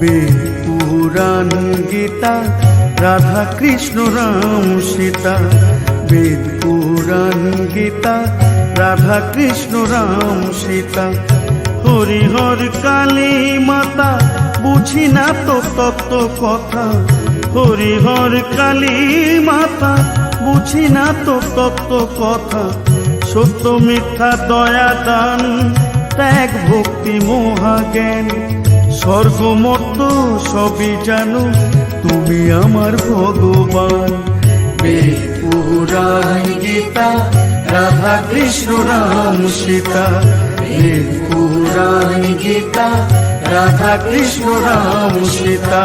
বেদ পুরাণ গীতা, রাধা কৃষ্ণ, রাম সীতা। বেদ পুরাণ গীতা, রাধা কৃষ্ণ, রাম সীতা। হরিহর কালী মাতা, বুঝি না তো তত্ত্ব কথা। হরিহর কালী মাতা, বুঝি না তো তত্ত্ব কথা। সত্য মিথ্যা দয়া দান, ত্যাগ ভক্তি মহাজ্ঞান। স্বর্গমত্ত সবই জানো, তুমি আমার ভগবান। গীতা, রাধা কৃষ্ণ, রাম সীতা। পুরাণ গীতা, রাধা কৃষ্ণ, রাম সীতা।